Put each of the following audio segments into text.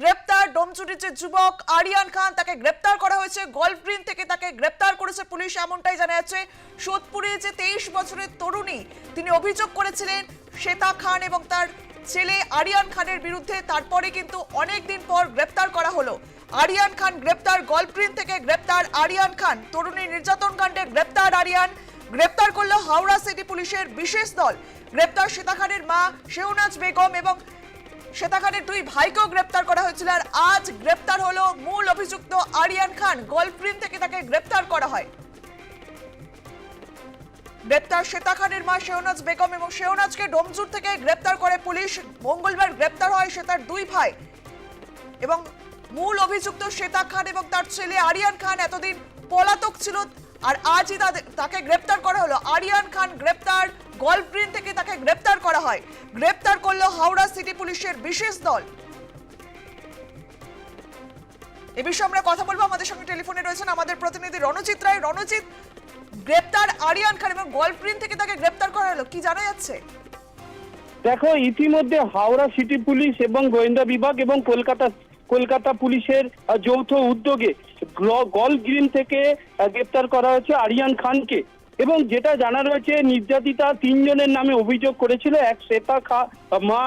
গ্রেপ্তার ডোমচুরির যে যুবক আরিয়ান খান, তাকে গ্রেপ্তার করা হয়েছে। গল্ফ গ্রিন থেকে তাকে গ্রেপ্তার করেছে পুলিশ, এমনটাই জানা যাচ্ছে। সোদপুরে যে তেইশ বছরের তরুণী, তিনি অভিযোগ করেছিলেন, শ্বেতা খান এবং তার ছেলে আরিয়ান খানের বিরুদ্ধে তারপরে কিন্তু অনেক দিন পর গ্রেপ্তার করা হলো। আরিয়ান খান গ্রেপ্তার গল্ফ গ্রিন থেকে গ্রেপ্তার আরিয়ান খান। তরুণী নির্যাতন কাণ্ডে গ্রেপ্তার আরিয়ান। গ্রেপ্তার করল হাওড়া সিটি পুলিশের বিশেষ দল। গ্রেপ্তার শ্বেতা খানের মা শেহনাজ বেগম এবং শ্বেতা খানের দুই ভাইকেও গ্রেপ্তার করা হয়েছিল আর আজ গ্রেপ্তার হলো মূল অভিযুক্ত আরিয়ান খান। গল্ফগ্রিন থেকে তাকে গ্রেপ্তার করা হয়। গ্রেপ্তার শ্বেতা খানের মা শেহনাজ বেগম এবং শেহনাজকে ডোমজুর থেকে গ্রেপ্তার করে পুলিশ। মঙ্গলবার গ্রেপ্তার হয় শ্বেতার দুই ভাই। এবং মূল অভিযুক্ত শ্বেতা খান এবং তার ছেলে আরিয়ান খান এতদিন পলাতক ছিল আর আজই তাকে গ্রেপ্তার করা হলো। আরিয়ান খান গ্রেপ্তার গল্ফ গ্রিন থেকে তাকে গ্রেপ্তার করা হয়। গ্রেপ্তার করল হাওড়া সিটি পুলিশের বিশেষ দল। এ বিষয়ে আমরা কথা বলব। আমাদের সঙ্গে টেলিফোনে রয়েছেন আমাদের প্রতিনিধি রণজিৎ রায়। রণজিৎ, গ্রেপ্তার আরিয়ান খান এবং গল্ফ গ্রিন থেকে তাকে গ্রেপ্তার করা হলো। কি জানা যাচ্ছে? দেখো, ইতিমধ্যে হাওড়া সিটি পুলিশ এবং গোয়েন্দা বিভাগ এবং কলকাতা কলকাতা পুলিশের যৌথ উদ্যোগে গ্ল- গ্রিন থেকে গ্রেপ্তার করা হয়েছে আরিয়ান খানকে। এবং যেটা জানা রয়েছে নির্যাতিতা তিনজনের নামে অভিযোগ করেছিল। এক শ্বেতা খা মা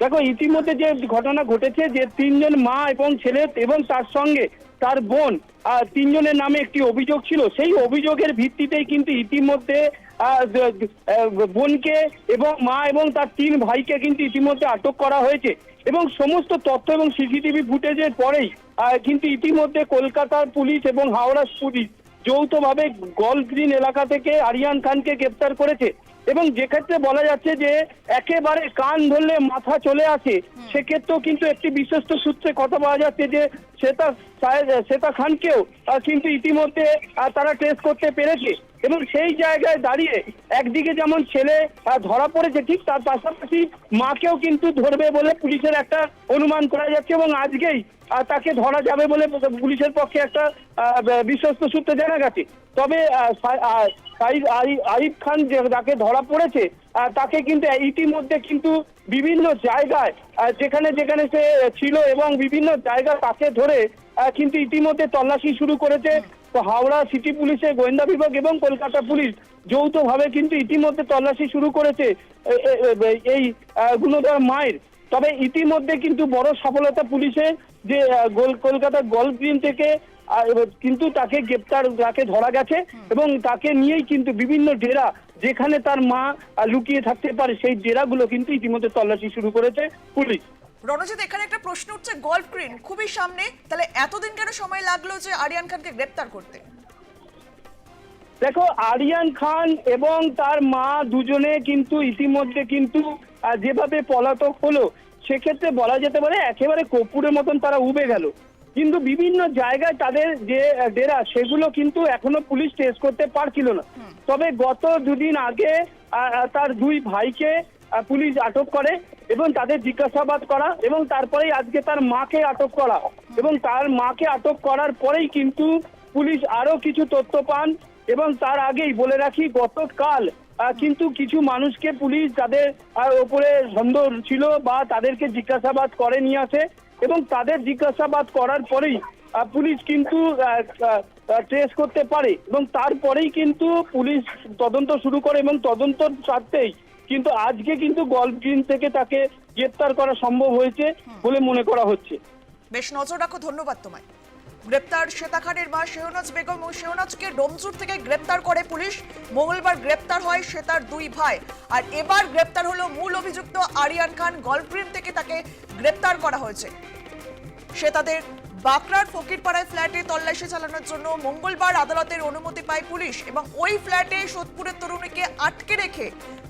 দেখো, ইতিমধ্যে যে ঘটনা ঘটেছে যে তিনজন মা এবং ছেলে এবং তার সঙ্গে তার বোন তিনজনের নামে একটি অভিযোগ ছিল। সেই অভিযোগের ভিত্তিতেই কিন্তু ইতিমধ্যে বোনকে এবং মা এবং তার তিন ভাইকে কিন্তু ইতিমধ্যে আটক করা হয়েছে। এবং সমস্ত তথ্য এবং সিসিটিভি ফুটেজের পরেই কিন্তু ইতিমধ্যে কলকাতার পুলিশ এবং হাওড়া পুলিশ যৌথভাবে গল গ্রিন এলাকা থেকে আরিয়ান খানকে গ্রেপ্তার করেছে এবং যেক্ষেত্রে বলা যাচ্ছে যে একেবারে কান ধরলে মাথা চলে আসে সেক্ষেত্রেও কিন্তু একটি বিশ্বস্ত সূত্রে কথা পাওয়া যাচ্ছে যে শ্বেতা শ্বেতা খানকেও কিন্তু ইতিমধ্যে তারা ট্রেস করতে পেরেছে। এবং সেই জায়গায় দাঁড়িয়ে একদিকে যেমন ছেলে ধরা পড়েছে, ঠিক তার পাশাপাশি মাকেও কিন্তু ধরবে বলে পুলিশের একটা অনুমান করা যাচ্ছে এবং আজকেই তাকে ধরা যাবে বলে পুলিশের পক্ষে একটা বিশ্বস্ত সূত্রে জানা গেছে। তবে আরিফ খান যে যাকে ধরা পড়েছে তাকে কিন্তু ইতিমধ্যে কিন্তু বিভিন্ন জায়গায় যেখানে যেখানে সে ছিল এবং বিভিন্ন জায়গায় তাকে ধরে কিন্তু ইতিমধ্যে তল্লাশি শুরু করেছে। তো হাওড়া সিটি পুলিশের গোয়েন্দা বিভাগ এবং কলকাতা পুলিশ যৌথভাবে কিন্তু ইতিমধ্যে তল্লাশি শুরু করেছে এই গুণধর মায়ের। তবে ইতিমধ্যে কিন্তু বড় সফলতা পুলিশের যে কলকাতার গল্ফ গ্রিন থেকে কিন্তু তাকে গ্রেপ্তার তাকে ধরা গেছে এবং তাকে নিয়েই কিন্তু বিভিন্ন ডেরা যেখানে তার মা লুকিয়ে থাকতে পারে সেই ডেরাগুলো কিন্তু ইতিমধ্যে তল্লাশি শুরু করেছে পুলিশ। রণজিৎ এখানে একটা প্রশ্ন উঠছে গল্ফ গ্রিন খুবই সামনে তাহলে এতদিন কেন সময় লাগল যে আরিয়ান খানকে গ্রেপ্তার করতে? দেখো আরিয়ান খান এবং তার মা দুজনে কিন্তু ইতিমধ্যে কিন্তু যেভাবে পলাতক হলো সেক্ষেত্রে বলা যেতে পারে একেবারে কপুরের মতন তারা উবে গেল। কিন্তু বিভিন্ন জায়গায় তাদের যে ডেরা সেগুলো কিন্তু এখনও পুলিশ টেস্ট করতে পারছিল না। তবে গত দুদিন আগে তার দুই ভাইকে পুলিশ আটক করে। এবং তাদের জিজ্ঞাসাবাদ করা এবং তারপরেই আজকে তার মাকে আটক করা। এবং তার মাকে আটক করার পরেই কিন্তু পুলিশ আরও কিছু তথ্য পান এবং তার আগেই বলে রাখি, গতকাল কিন্তু কিছু মানুষকে পুলিশ তাদের ওপরে সন্দেহ ছিল বা তাদেরকে জিজ্ঞাসাবাদ করে নিয়ে আসে এবং তাদের জিজ্ঞাসাবাদ করার পরেই পুলিশ কিন্তু ট্রেস করতে পারে এবং তারপরেই কিন্তু পুলিশ তদন্ত শুরু করে এবং তদন্ত স্বার্থেই কিন্তু আজকে কিন্তু গল্ফ গ্রিন থেকে তাকে গ্রেপ্তার করা সম্ভব হয়েছে বলে মনে করা হচ্ছে। বেশ নজর রাখো ধন্যবাদ তোমায়। গ্রেপ্তার শ্বেতা খানের মা শেহনাজ বেগম ও শেহনাজকে ডোমজুর থেকে গ্রেপ্তার করে পুলিশ। মঙ্গলবার গ্রেপ্তার হয় শ্বেতার দুই ভাই। আর এবার গ্রেপ্তার হলো মূল অভিযুক্ত আরিয়ান খান। গল্ফগ্রিন থেকে তাকে গ্রেপ্তার করা হয়েছে। শ্বেতাদের বাঁকড়ার ফকিরপাড়ায় ফ্ল্যাটে তল্লাশি চালানোর জন্য মঙ্গলবার আদালতের অনুমতি পায় পুলিশ এবং ওই ফ্ল্যাটে সোদপুরের তরুণীকে আটকে রেখে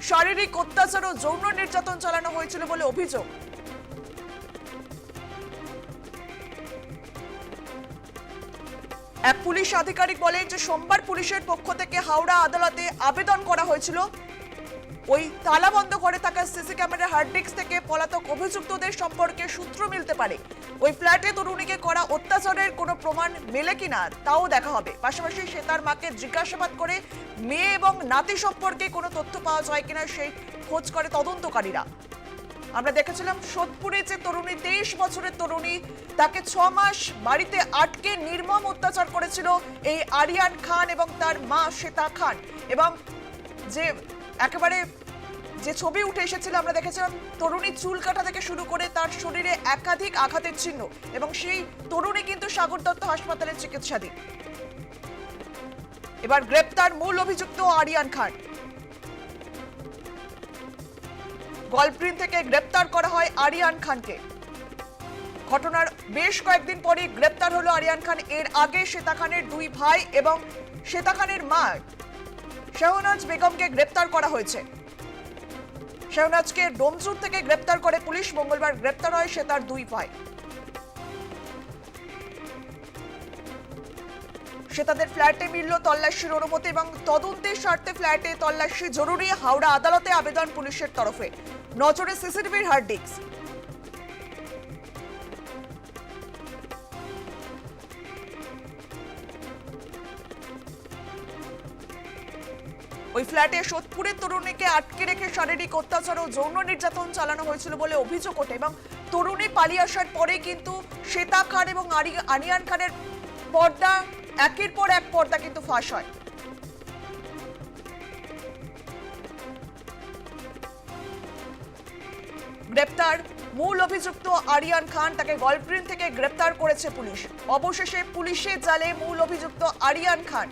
শারীরিক অত্যাচার ও যৌন নির্যাতন চালানো হয়েছিল বলে অভিযোগ। এক পুলিশ আধিকারিক বলেন যে সোমবার পুলিশের পক্ষ থেকে হাওড়া আদালতে আবেদন করা হয়েছিল। ওই তালা বন্ধ করে থাকা সিসি ক্যামেরার হার্ড ডিস্ক থেকে পলাতক অভিযুক্তদের সম্পর্কে সূত্র মিলতে পারে। ওই ফ্ল্যাটে তরুণীকে করা অত্যাচারের কোনো প্রমাণ মেলে কিনা তাও দেখা হবে। পাশাপাশি সে তার মাকে জিজ্ঞাসাবাদ করে মেয়ে এবং নাতি সম্পর্কে কোনো তথ্য পাওয়া যায় কিনা সেই খোঁজ করে তদন্তকারীরা। আমরা দেখেছিলাম সোদপুরে যে তরুণী, তেইশ বছরের তরুণী, তাকে ছ মাস বাড়িতে আটকে নির্মম অত্যাচার করেছিল এই আরিয়ান খান এবং তার মা শ্বেতা খান। এবং যে একেবারে যে ছবি উঠে এসেছিল, আমরা দেখেছিলাম তরুণী চুল কাটা থেকে শুরু করে তার শরীরে একাধিক আঘাতের চিহ্ন এবং সেই তরুণী কিন্তু সাগর দত্ত হাসপাতালে চিকিৎসাধীন। এবার গ্রেপ্তার মূল অভিযুক্ত আরিয়ান খান। গলপ্রিন থেকে গ্রেপ্তার করা হয় আরিয়ান খানকে। ঘটনার বেশ কয়েকদিন পরে গ্রেপ্তার হলো আরিয়ান খান। এর আগে শ্বেতা খানের দুই ভাই এবং শ্বেতা খানের মা শাহনাজ বেগমকে গ্রেপ্তার করা হয়েছে। শাহনাজকে ডোমজুর থেকে গ্রেপ্তার করে পুলিশ মঙ্গলবার গ্রেপ্তার হয় শ্বেতার দুই ভাই। সে তাদের ফ্ল্যাটে মিলল তল্লাশির অনুমতি এবং তদন্তের স্বার্থে ফ্ল্যাটে তল্লাশি জরুরি। হাওড়া আদালতে আবেদন পুলিশের তরফে। নজরে সিসিটিভির হার্ড ডিস্ক। ওই ফ্ল্যাটে সোদপুরের তরুণীকে আটকে রেখে শারীরিক অত্যাচার ও যৌন নির্যাতন চালানো হয়েছিল বলে অভিযোগ ওঠে এবং তরুণী পালিয়ে আসার পরে কিন্তু শ্বেতা খান এবং আনিয়ান খানের পর্দা একের পর এক পর্দা কিন্তু ফাঁস হয়। গ্রেপ্তার, মূল অভিযুক্ত আরিয়ান খান তাকে গলপ্রিন থেকে গ্রেপ্তার করেছে পুলিশ। অবশেষে পুলিশের জালে মূল অভিযুক্ত আরিয়ান খান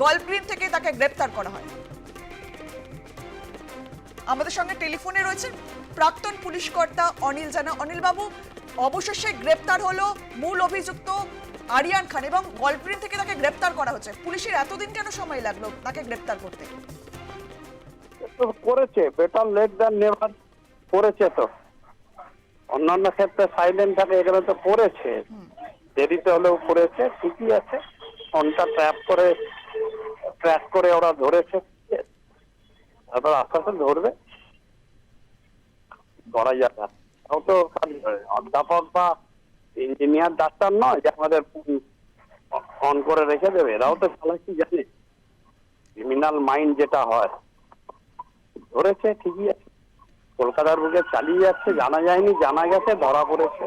গলপ্রিন থেকে তাকে গ্রেপ্তার করা হয়। আমাদের সঙ্গে টেলিফোনে রয়েছেন প্রাক্তন পুলিশ কর্তা অনিল জানা। অনিল বাবু অবশেষে গ্রেপ্তার হলো মূল অভিযুক্ত আরিয়ান খান এবং গলপ্রিন থেকে তাকে গ্রেপ্তার করা হচ্ছে। পুলিশের এতদিন কেন সময় লাগল তাকে গ্রেপ্তার করতে? করেছে বেটার লেট দ্যান নেভার করেছে তো। অন্যান্য ক্ষেত্রে সাইলেন্ট থাকে এখানে তো করেছে। দেরিতে হলেও করেছে ঠিকই আছে। ফোনটা ট্র্যাপ করে ট্র্যাক করে ওরা ধরেছে। তারপর আস্তে আস্তে ধরবে। ধরা যাবে ও তো অধ্যাপক বা ইঞ্জিনিয়ার ডাক্তার নয়, যে আমাদের অন করে রেখে দেবে। এরাও তো চালাকি জানে? ক্রিমিনাল মাইন্ড যেটা হয়। ধরেছে, ঠিকই আছে। কলকাতার বুকে চালিয়ে যাচ্ছে, জানা যায়নি, জানা গেছে, ধরা পড়েছে।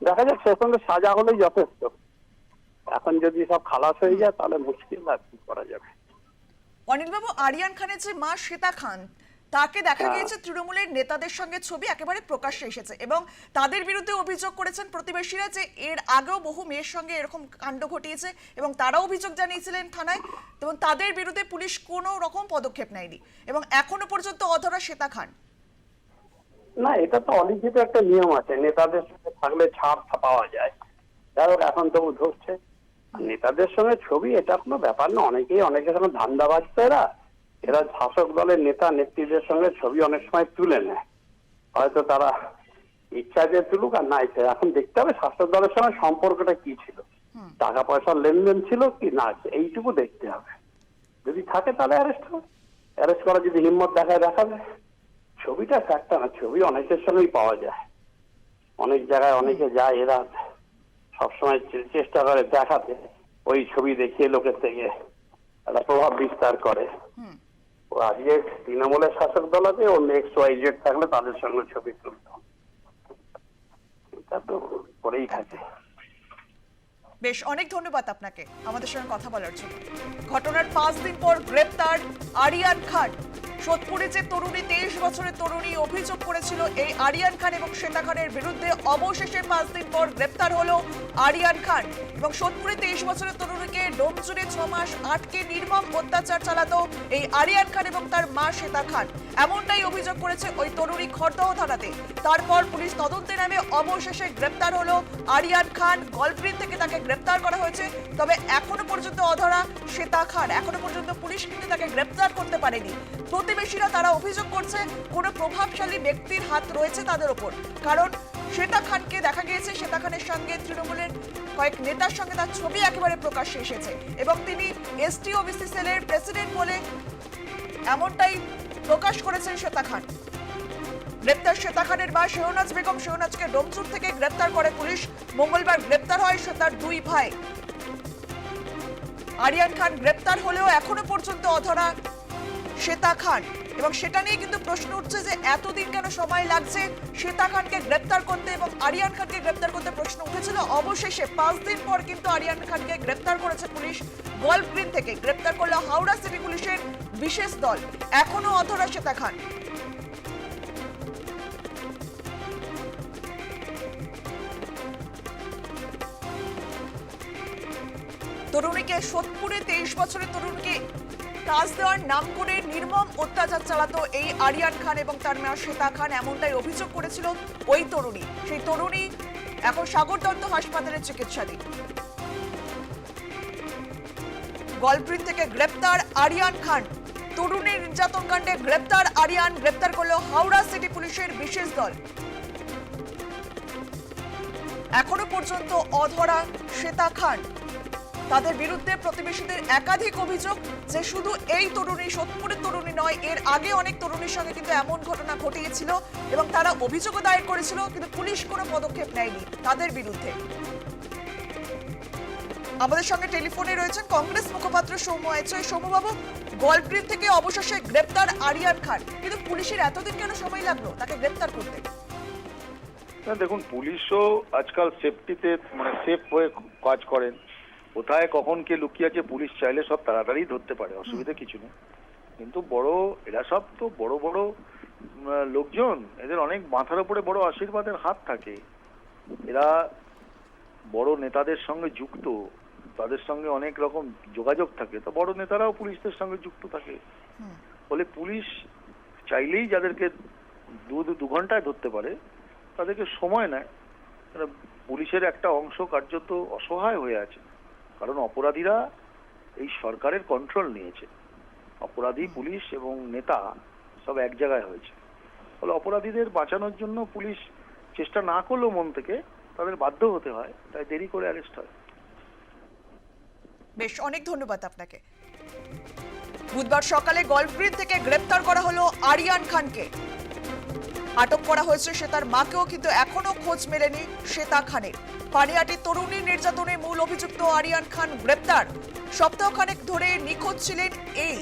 দেখা যাক, সে সঙ্গে সাজা হলেই যথেষ্ট। এখন যদি সব খালাস হয়ে যায় তাহলে মুশকিল আর কি করা যাবে? অনিলবাবু আরিয়ান খানের যে মা শ্বেতা খান তাকে দেখা হ্যাঁ। গিয়েছে তৃণমূলের নেতাদের সঙ্গে ছবি একেবারে প্রকাশ্যে এসেছে এবং তাদের বিরুদ্ধে অভিযোগ করেছেন প্রতিবেশীরা যে এর আগেও বহু মেয়ের সঙ্গে এরকম কাণ্ড ঘটিয়েছে এবং তারাও অভিযোগ জানিয়েছিলেন থানায় এবং তাদের বিরুদ্ধে পুলিশ কোনো রকম পদক্ষেপ নেয়নি এবং এখনও পর্যন্ত অধরা শ্বেতা খান। না এটা তো অলিখিত একটা নিয়ম আছে। নেতাদের সঙ্গে থাকলে ছাড় পাওয়া যায়। যাই হোক এখন তবু ধরছে। নেতাদের সঙ্গে ছবি এটা কোনো ব্যাপার না। অনেকেই অনেকের সঙ্গে ধান্দাবাজ তো এরা এরা শাসক দলের নেতা নেত্রীদের সঙ্গে ছবি অনেক সময় তুলে নেয়। হয়তো তারা ইচ্ছা যে তুলুক আর না ইচ্ছা। এখন দেখতে হবে শাসক দলের সঙ্গে সম্পর্কটা কি ছিল। টাকা পয়সার লেনদেন ছিল কি না এইটুকু দেখতে হবে। যদি থাকে তাহলে অ্যারেস্ট হবে। অ্যারেস্ট করা যদি হিম্মত দেখায় দেখাবে। ছবিটা একটা না ছবি অনেকের সঙ্গেই পাওয়া যায়। অনেক জায়গায় অনেকে যায় এরা সবসময় চেষ্টা করে দেখাতে। ওই ছবি দেখিয়ে লোকের থেকে একটা প্রভাব বিস্তার করে। ও আজকে তৃণমূলের শাসক দল আছে ও নেক্সট ওয়াই জেড থাকলে তাদের সঙ্গে ছবি তুলত এটা তো করেই থাকে। বেশ অনেক ধন্যবাদ আপনাকে। আমাদের সঙ্গে কথা বলার জন্য। ঘটনার পাঁচ দিন পর গ্রেপ্তার আরিয়ান খান। সোদপুরে যে তরুণী, তেইশ বছরের তরুণী অভিযোগ করেছিল এই আরিয়ান খান এবং শ্বেতা খানের বিরুদ্ধে অবশেষে পাঁচ দিন পর গ্রেপ্তার হলো আরিয়ান খান। এবং সোদপুরে তেইশ বছরের তরুণীকে ডোমজুড়ে ছ মাস আটকে নির্মম অত্যাচার চালাতো এই আরিয়ান খান এবং তার মা শ্বেতা খান। এমনটাই অভিযোগ করেছে ওই তরুণী খড়দহ থানাতে। তারপর পুলিশ তদন্তে নামে অবশেষে গ্রেপ্তার হলো আরিয়ান খান। গলপ্রিন থেকে তাকে গ্রেপ্তার করা হয়েছে। তবে এখনও পর্যন্ত অধরা শ্বেতা খান। এখনও পর্যন্ত পুলিশ কিন্তু তাকে গ্রেপ্তার করতে পারেনি। প্রতিবেশীরা তারা অভিযোগ করছে, কোনো প্রভাবশালী ব্যক্তির হাত রয়েছে তাদের ওপর। কারণ শ্বেতা খানকে দেখা গিয়েছে, শ্বেতা খানের সঙ্গে তৃণমূলের কয়েক নেতার সঙ্গে তার ছবি একেবারে প্রকাশ্যে এসেছে এবং তিনি এসটি ওবিসি সেলের প্রেসিডেন্ট বলে এমনটাই প্রকাশ করেছেন শ্বেতা খান। গ্রেপ্তার শ্বেতা খানের মা শেহনাজ বেগম, শেহনাজকে ডোমচুর থেকে গ্রেপ্তার করে পুলিশ। মঙ্গলবার গ্রেপ্তার হয় শ্বেতার দুই ভাই। আরিয়ান খান গ্রেপ্তার হলেও এখনও পর্যন্ত অধরা শ্বেতা খান। এবং সেটা নিয়ে কিন্তু প্রশ্ন উঠছে যে এতদিন কেন সময় লাগছে? শ্বেতা খানকে গ্রেপ্তার করতে এবং আরিয়ান খানকে গ্রেপ্তার করতে প্রশ্ন উঠেছিল। অবশেষে পাঁচ দিন পর কিন্তু আরিয়ান খানকে গ্রেপ্তার করেছে পুলিশ। গল্ফ গ্রিন থেকে গ্রেপ্তার করল হাওড়া সিটি পুলিশের বিশেষ দল। এখনও অধরা শ্বেতা খান। তরুণীকে সোদপুরে তেইশ বছরের তরুণীকে কাজ দেওয়ার নাম করে নির্মম অত্যাচার চালাতো এই আরিয়ান খান এবং তার মেয়ে শ্বেতা খান, এমনটাই অভিযোগ করেছিল ওই তরুণী। সেই তরুণী এখন সাগর দত্ত হাসপাতালে চিকিৎসাধীন। গলপ্রিন থেকে গ্রেপ্তার আরিয়ান খান। তরুণীর নির্যাতন কাণ্ডে গ্রেপ্তার আরিয়ান, গ্রেপ্তার করল হাওড়া সিটি পুলিশের বিশেষ দল। এখনও পর্যন্ত অধরা শ্বেতা খান। তাদের বিরুদ্ধে প্রতিবেশীদের একাধিক অভিযোগ যে শুধু এই তরুণী, সোদপুরের তরুণী নয়, এর আগে অনেক তরুণীর সঙ্গে কিন্তু এমন ঘটনা ঘটিয়েছিল এবং তারা অভিযোগও দায়ের করেছিল, কিন্তু পুলিশ কোনো পদক্ষেপ নেয়নি তাদের বিরুদ্ধে। আমাদের সঙ্গে টেলিফোনে রয়েছেন কংগ্রেস মুখপাত্র সৌম্য এচয় সৌম্যবাবু গল্পগ্রিন থেকে অবশেষে গ্রেপ্তার আরিয়ান খান। কিন্তু পুলিশের এতদিন কেন সময় লাগল তাকে গ্রেপ্তার করতে? দেখুন, পুলিশও আজকাল সেফটিতে মানে সেফ হয়ে কাজ করেন। কোথায় কখন কে লুকিয়ে আছে পুলিশ চাইলে সব তাড়াতাড়ি ধরতে পারে অসুবিধা কিছু নেই। কিন্তু বড় এরা সব তো বড় বড় লোকজন এদের অনেক মাথার উপরে বড় আশীর্বাদের হাত থাকে। এরা বড় নেতাদের সঙ্গে যুক্ত তাদের সঙ্গে অনেক রকম যোগাযোগ থাকে তো বড় নেতারাও পুলিশদের সঙ্গে যুক্ত থাকে। ফলে পুলিশ চাইলেই যাদেরকে দু দু- দু ঘন্টায় ধরতে পারে তাদেরকে সময় নেয়। পুলিশের একটা অংশ কার্যত অসহায় হয়ে আছে। কারণ অপরাধীরা এই সরকারের কন্ট্রোল নিয়েছে। অপরাধী, পুলিশ এবং নেতা সব এক জায়গায় হয়েছে। ফলে অপরাধীদের বাঁচানোর জন্য পুলিশ চেষ্টা না করলেও মন থেকে তাদের বাধ্য হতে হয়, তাই দেরি করে অ্যারেস্ট হয়। বেশ, অনেক ধন্যবাদ আপনাকে। বুধবার সকালে গল্ফগ্রিন থেকে গ্রেপ্তার করা হলো আরিয়ান খানকে। আটক করা হয়েছে, সে তার মাকেও কিন্তু এখনও খোঁজ মেলেনি শ্বেতা খানের। পানিহাটি তরুণী নির্যাতনে মূল অভিযুক্ত আরিয়ান খান গ্রেপ্তার। সপ্তাহখানেক ধরে নিখোঁজ ছিলেন এই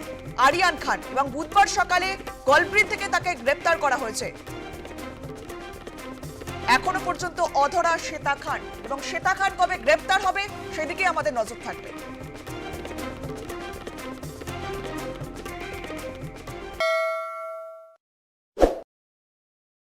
আরিয়ান খান এবং বুধবার সকালে গল্ফগ্রিন থেকে তাকে গ্রেপ্তার করা হয়েছে। এখনও পর্যন্ত অধরা শ্বেতা খান এবং শ্বেতা খান কবে গ্রেপ্তার হবে, সেদিকে আমাদের নজর থাকবে।